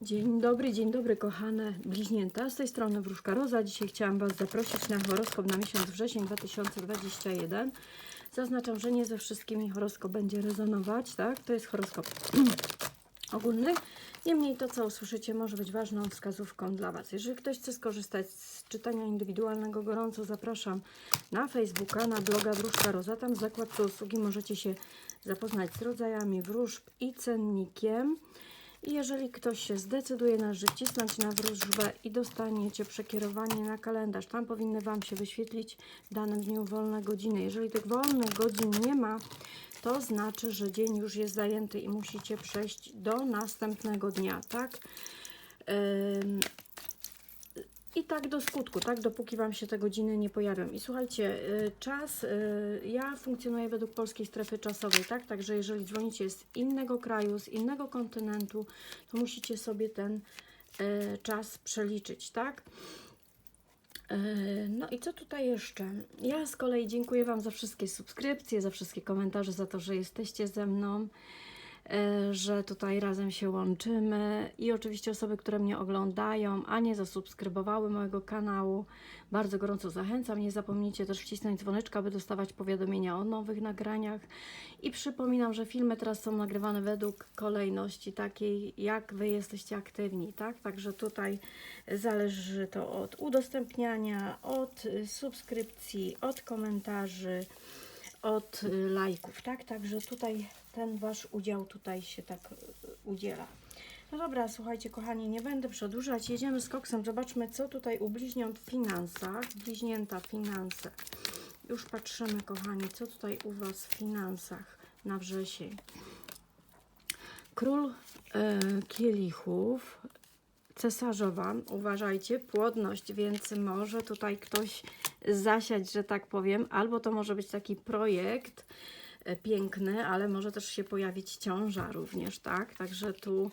Dzień dobry, dzień dobry kochane bliźnięta. Z tej strony Wróżka Roza. Dzisiaj chciałam Was zaprosić na horoskop na miesiąc wrzesień 2021. Zaznaczam, że nie ze wszystkimi horoskop będzie rezonować, tak? To jest horoskop ogólny. Niemniej to, co usłyszycie, może być ważną wskazówką dla Was. Jeżeli ktoś chce skorzystać z czytania indywidualnego, gorąco zapraszam na Facebooka, na bloga Wróżka Roza. Tam w zakładce usługi możecie się zapoznać z rodzajami wróżb i cennikiem. I jeżeli ktoś się zdecyduje na że wcisnąć na wróżbę i dostaniecie przekierowanie na kalendarz, tam powinny Wam się wyświetlić w danym dniu wolne godziny. Jeżeli tych wolnych godzin nie ma, to znaczy, że dzień już jest zajęty i musicie przejść do następnego dnia, tak? I tak do skutku, tak? Dopóki Wam się te godziny nie pojawią. I słuchajcie, y, czas, y, ja funkcjonuję według polskiej strefy czasowej, tak? Także jeżeli dzwonicie z innego kraju, z innego kontynentu, to musicie sobie ten y, czas przeliczyć, tak? No i co tutaj jeszcze? Ja z kolei dziękuję Wam za wszystkie subskrypcje, za wszystkie komentarze, za to, że jesteście ze mną że tutaj razem się łączymy i oczywiście osoby, które mnie oglądają, a nie zasubskrybowały mojego kanału, bardzo gorąco zachęcam. Nie zapomnijcie też wcisnąć dzwoneczka, by dostawać powiadomienia o nowych nagraniach. I przypominam, że filmy teraz są nagrywane według kolejności takiej, jak Wy jesteście aktywni, tak? Także tutaj zależy to od udostępniania, od y, subskrypcji, od komentarzy od y, lajków, tak? Także tutaj ten Wasz udział tutaj się tak y, udziela. No dobra, słuchajcie, kochani, nie będę przedłużać. Jedziemy z koksem. Zobaczmy, co tutaj u bliźniąt w finansach. Bliźnięta finanse. Już patrzymy, kochani, co tutaj u Was w finansach na wrzesień. Król e, kielichów, cesarzowa, uważajcie, płodność, więc może tutaj ktoś zasiać, że tak powiem, albo to może być taki projekt e, piękny, ale może też się pojawić ciąża również, tak? Także tu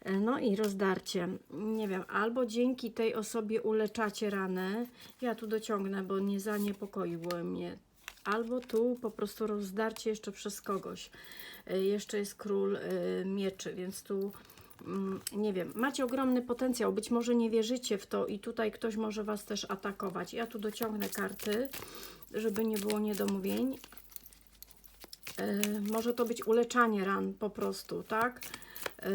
e, no i rozdarcie. Nie wiem, albo dzięki tej osobie uleczacie ranę. Ja tu dociągnę, bo nie zaniepokoiło mnie. Albo tu po prostu rozdarcie jeszcze przez kogoś. E, Jeszcze jest król e, mieczy, więc tu mm, nie wiem, macie ogromny potencjał, być może nie wierzycie w to i tutaj ktoś może Was też atakować. Ja tu dociągnę karty, żeby nie było niedomówień. E, może to być uleczanie ran po prostu, tak? E,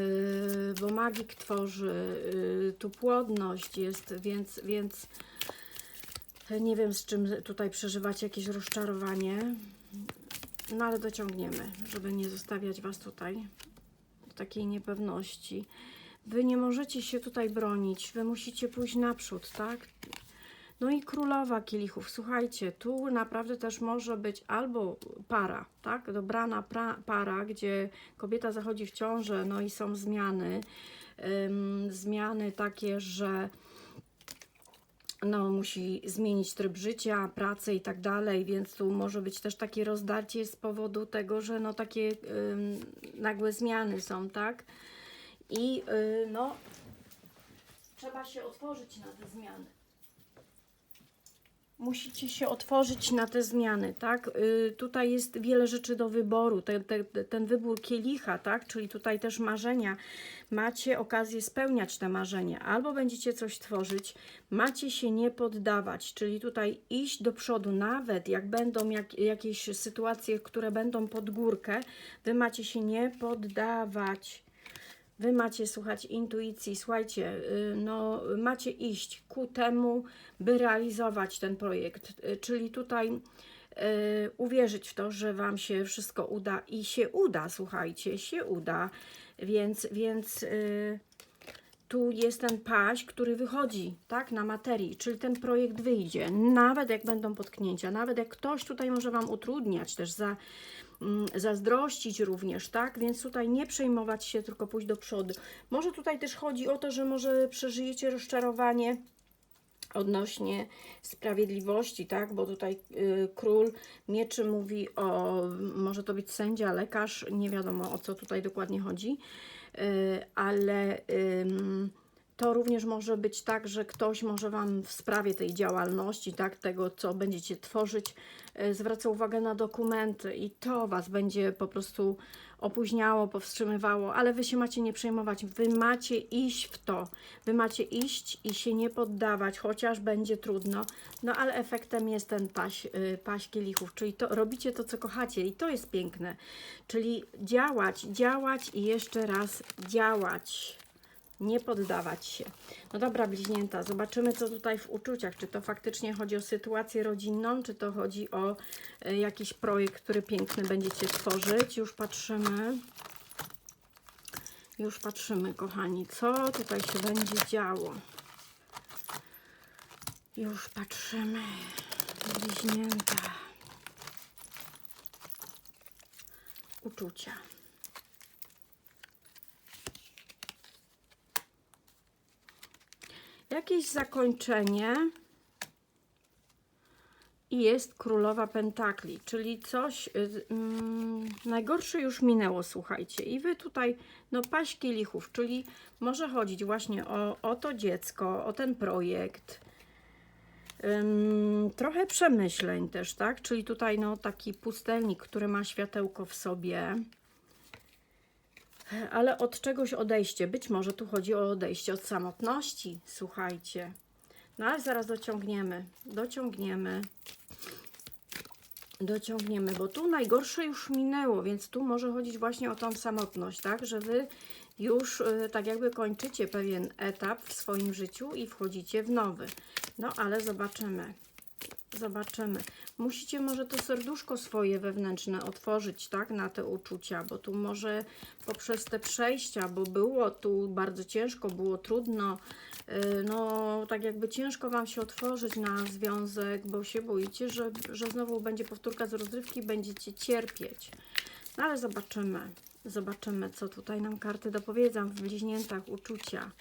bo magik tworzy, e, tu płodność jest, więc, więc nie wiem z czym tutaj przeżywacie jakieś rozczarowanie. No ale dociągniemy, żeby nie zostawiać Was tutaj w takiej niepewności. Wy nie możecie się tutaj bronić, Wy musicie pójść naprzód, tak? No i królowa kielichów. Słuchajcie, tu naprawdę też może być albo para, tak? Dobrana pra, para, gdzie kobieta zachodzi w ciążę, no i są zmiany. Ym, zmiany takie, że no, musi zmienić tryb życia, pracę i tak dalej, więc tu może być też takie rozdarcie z powodu tego, że no takie ym, nagłe zmiany są, tak? I y, no, trzeba się otworzyć na te zmiany. Musicie się otworzyć na te zmiany, tak? Y, tutaj jest wiele rzeczy do wyboru. Te, te, ten wybór kielicha, tak? Czyli tutaj też marzenia. Macie okazję spełniać te marzenia. Albo będziecie coś tworzyć, macie się nie poddawać, czyli tutaj iść do przodu, nawet jak będą jak, jakieś sytuacje, które będą pod górkę, wy macie się nie poddawać. Wy macie słuchać intuicji, słuchajcie, y, no macie iść ku temu, by realizować ten projekt, Y, czyli tutaj y, uwierzyć w to, że Wam się wszystko uda i się uda, słuchajcie, się uda, więc, więc tu jest ten paść, który wychodzi, tak, na materii, czyli ten projekt wyjdzie, nawet jak będą potknięcia, nawet jak ktoś tutaj może Wam utrudniać też za, zazdrościć również, tak, więc tutaj nie przejmować się, tylko pójść do przodu. Może tutaj też chodzi o to, że może przeżyjecie rozczarowanie, odnośnie sprawiedliwości, tak? Bo tutaj y, król mieczy mówi o, może to być sędzia, lekarz, nie wiadomo o co tutaj dokładnie chodzi, y, ale ym, To również może być tak, że ktoś może Wam w sprawie tej działalności, tak, tego co będziecie tworzyć, e, zwraca uwagę na dokumenty i to Was będzie po prostu opóźniało, powstrzymywało, ale Wy się macie nie przejmować. Wy macie iść w to. Wy macie iść i się nie poddawać, chociaż będzie trudno, no ale efektem jest ten paś, y, paś kielichów, czyli to robicie to, co kochacie i to jest piękne. Czyli działać, działać i jeszcze raz działać nie poddawać się. No dobra, bliźnięta, zobaczymy, co tutaj w uczuciach. Czy to faktycznie chodzi o sytuację rodzinną, czy to chodzi o e, jakiś projekt, który piękny będziecie tworzyć. Już patrzymy. Już patrzymy, kochani, co tutaj się będzie działo. Już patrzymy. Bliźnięta. Uczucia. Jakieś zakończenie i jest królowa pentakli, czyli coś y, mm, najgorsze już minęło, słuchajcie. I wy tutaj, no paść kielichów, czyli może chodzić właśnie o, o to dziecko, o ten projekt. Ym, trochę przemyśleń też, tak? Czyli tutaj no taki pustelnik, który ma światełko w sobie ale od czegoś odejście. Być może tu chodzi o odejście od samotności, słuchajcie. No ale zaraz dociągniemy, dociągniemy, dociągniemy, bo tu najgorsze już minęło, więc tu może chodzić właśnie o tą samotność, tak? Że wy już y, tak jakby kończycie pewien etap w swoim życiu i wchodzicie w nowy. No ale zobaczymy. Zobaczymy. Musicie może to serduszko swoje wewnętrzne otworzyć, tak, na te uczucia, bo tu może poprzez te przejścia, bo było tu bardzo ciężko, było trudno, yy, no tak jakby ciężko Wam się otworzyć na związek, bo się boicie, że, że znowu będzie powtórka z rozrywki, będziecie cierpieć. No ale zobaczymy, zobaczymy, co tutaj nam karty dopowiedzą w bliźniętach uczucia.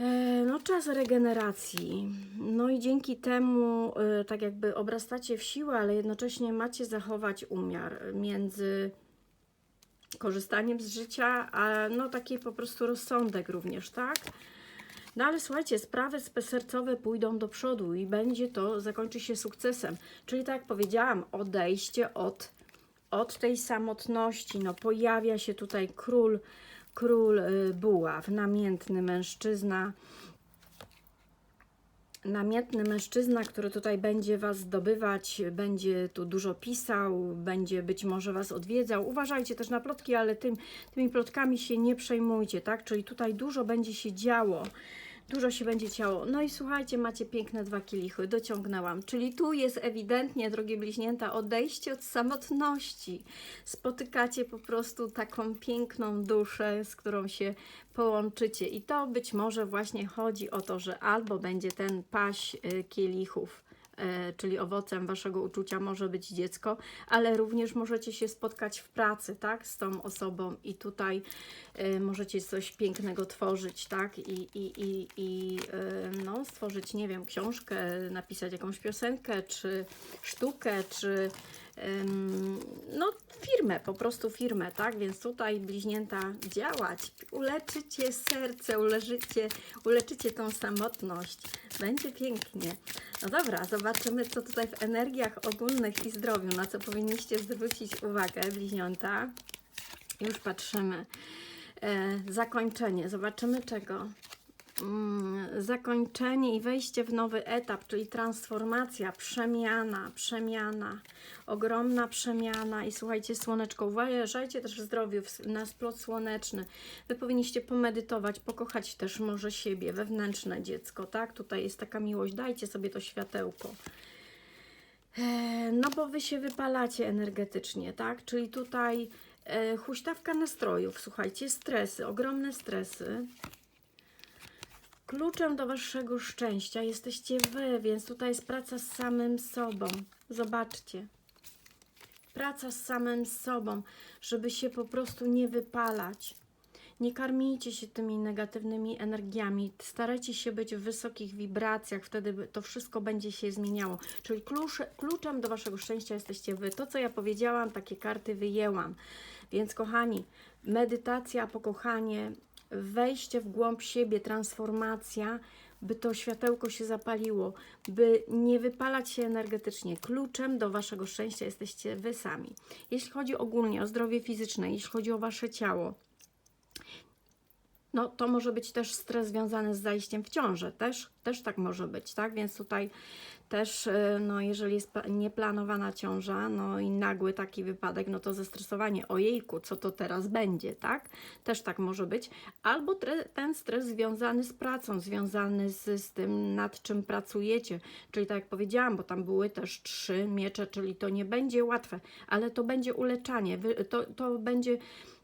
E, no, czas regeneracji. No i dzięki temu, e, tak jakby obrastacie w siłę, ale jednocześnie macie zachować umiar między korzystaniem z życia, a no taki po prostu rozsądek również, tak? No ale słuchajcie, sprawy sercowe pójdą do przodu i będzie to, zakończy się sukcesem. Czyli tak jak powiedziałam, odejście od, od tej samotności. No pojawia się tutaj król król y, buław, namiętny mężczyzna, namiętny mężczyzna, który tutaj będzie Was zdobywać, będzie tu dużo pisał, będzie być może Was odwiedzał. Uważajcie też na plotki, ale tym, tymi plotkami się nie przejmujcie, tak? Czyli tutaj dużo będzie się działo dużo się będzie ciało. No i słuchajcie, macie piękne dwa kielichy, dociągnęłam. Czyli tu jest ewidentnie, drogie bliźnięta, odejście od samotności. Spotykacie po prostu taką piękną duszę, z którą się połączycie. I to być może właśnie chodzi o to, że albo będzie ten paś y, kielichów, czyli owocem waszego uczucia może być dziecko, ale również możecie się spotkać w pracy, tak, z tą osobą i tutaj y, możecie coś pięknego tworzyć, tak, i, i, i, i y, no, stworzyć, nie wiem, książkę, napisać jakąś piosenkę, czy sztukę, czy no, firmę, po prostu firmę, tak? Więc tutaj bliźnięta działać, uleczycie serce, uleczycie, uleczycie tą samotność. Będzie pięknie. No dobra, zobaczymy, co tutaj w energiach ogólnych i zdrowiu, na co powinniście zwrócić uwagę, bliźniąta. Już patrzymy. E, zakończenie. Zobaczymy czego. Mm, zakończenie i wejście w nowy etap, czyli transformacja, przemiana, przemiana, ogromna przemiana. I słuchajcie, słoneczko, uważajcie też w zdrowiu na splot słoneczny. Wy powinniście pomedytować, pokochać też może siebie, wewnętrzne dziecko, tak? Tutaj jest taka miłość, dajcie sobie to światełko. E, no bo wy się wypalacie energetycznie, tak? Czyli tutaj e, huśtawka nastrojów, słuchajcie, stresy, ogromne stresy. Kluczem do waszego szczęścia jesteście wy, więc tutaj jest praca z samym sobą. Zobaczcie. Praca z samym sobą, żeby się po prostu nie wypalać. Nie karmijcie się tymi negatywnymi energiami. Starajcie się być w wysokich wibracjach, wtedy to wszystko będzie się zmieniało. Czyli klucz, kluczem do waszego szczęścia jesteście wy. To, co ja powiedziałam, takie karty wyjęłam. Więc, kochani, medytacja, pokochanie, wejście w głąb siebie, transformacja, by to światełko się zapaliło, by nie wypalać się energetycznie. Kluczem do Waszego szczęścia jesteście Wy sami. Jeśli chodzi ogólnie o zdrowie fizyczne, jeśli chodzi o Wasze ciało, no to może być też stres związany z zajściem w ciążę, też, też tak może być, tak? Więc tutaj też, y, no jeżeli jest pla- nieplanowana ciąża, no i nagły taki wypadek, no to zestresowanie, ojejku, co to teraz będzie, tak? Też tak może być. Albo ten stres związany z pracą, związany z, z tym, nad czym pracujecie, czyli tak jak powiedziałam, bo tam były też trzy miecze, czyli to nie będzie łatwe, ale to będzie uleczanie, to, to będzie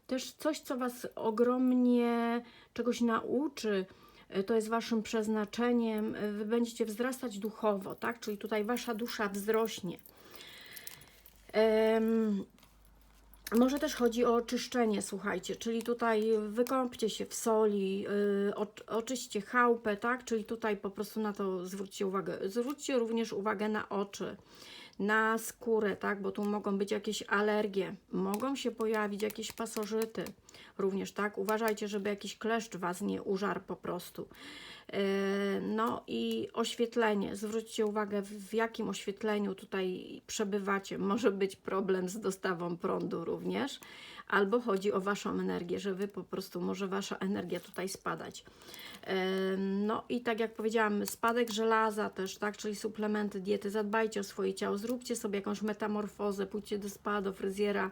też coś, co Was ogromnie czegoś nauczy, y, to jest Waszym przeznaczeniem, y, Wy będziecie wzrastać duchowo, tak? Czyli tutaj Wasza dusza wzrośnie. Em, może też chodzi o oczyszczenie, słuchajcie, czyli tutaj wykąpcie się w soli, yy, oczy- oczyście chałupę, tak? Czyli tutaj po prostu na to zwróćcie uwagę. Zwróćcie również uwagę na oczy, na skórę, tak? Bo tu mogą być jakieś alergie, mogą się pojawić jakieś pasożyty również, tak? Uważajcie, żeby jakiś kleszcz Was nie użarł po prostu. Yy, No i oświetlenie. Zwróćcie uwagę, w jakim oświetleniu tutaj przebywacie. Może być problem z dostawą prądu również, albo chodzi o Waszą energię, że Wy po prostu, może Wasza energia tutaj spadać. Yy, No i tak jak powiedziałam, spadek żelaza też, tak, czyli suplementy diety. Zadbajcie o swoje ciało, zróbcie sobie jakąś metamorfozę, pójdźcie do spa, do fryzjera,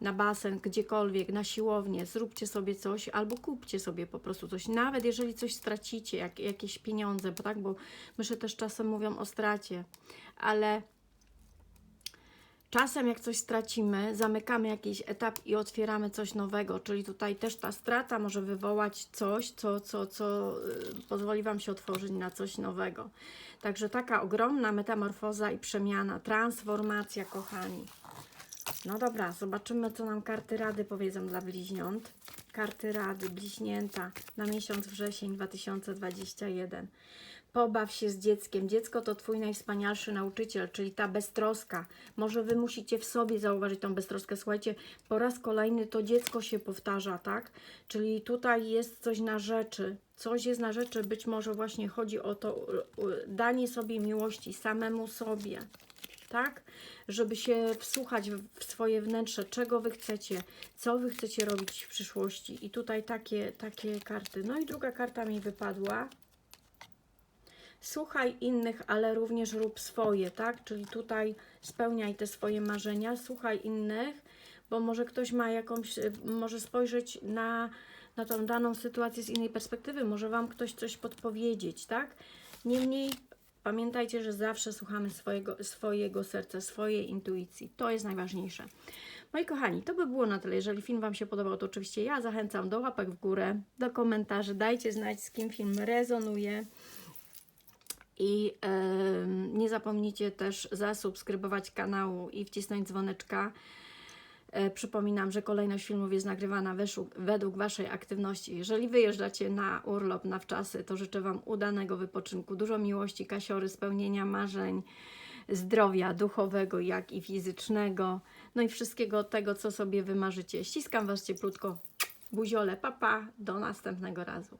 na basen, gdziekolwiek, na siłownię, zróbcie sobie coś albo kupcie sobie po prostu coś. Nawet jeżeli coś stracicie, jak, jakieś pieniądze, bo tak, bo myszy też czasem mówią o stracie, ale czasem jak coś stracimy, zamykamy jakiś etap i otwieramy coś nowego, czyli tutaj też ta strata może wywołać coś, co, co, co y, pozwoli Wam się otworzyć na coś nowego. Także taka ogromna metamorfoza i przemiana, transformacja, kochani. No dobra, zobaczymy, co nam karty rady powiedzą dla bliźniąt. Karty rady, bliźnięta na miesiąc wrzesień 2021. Pobaw się z dzieckiem. Dziecko to Twój najwspanialszy nauczyciel, czyli ta beztroska. Może Wy musicie w sobie zauważyć tą beztroskę. Słuchajcie, po raz kolejny to dziecko się powtarza, tak? Czyli tutaj jest coś na rzeczy. Coś jest na rzeczy, być może właśnie chodzi o to danie sobie miłości samemu sobie tak? Żeby się wsłuchać w swoje wnętrze, czego wy chcecie, co wy chcecie robić w przyszłości. I tutaj takie, takie karty. No i druga karta mi wypadła. Słuchaj innych, ale również rób swoje, tak? Czyli tutaj spełniaj te swoje marzenia, słuchaj innych, bo może ktoś ma jakąś, y, może spojrzeć na, na tą daną sytuację z innej perspektywy, może Wam ktoś coś podpowiedzieć, tak? Niemniej pamiętajcie, że zawsze słuchamy swojego, swojego serca, swojej intuicji. To jest najważniejsze. Moi kochani, to by było na tyle. Jeżeli film Wam się podobał, to oczywiście ja zachęcam do łapek w górę, do komentarzy. Dajcie znać, z kim film rezonuje. I nie zapomnijcie też zasubskrybować kanału i wcisnąć dzwoneczka. E, przypominam, że kolejność filmów jest nagrywana weszu- według Waszej aktywności. Jeżeli wyjeżdżacie na urlop, na wczasy, to życzę Wam udanego wypoczynku, dużo miłości, kasiory, spełnienia marzeń, zdrowia duchowego, jak i fizycznego, no i wszystkiego tego, co sobie wymarzycie. Ściskam Was cieplutko. Buziole, papa, do następnego razu.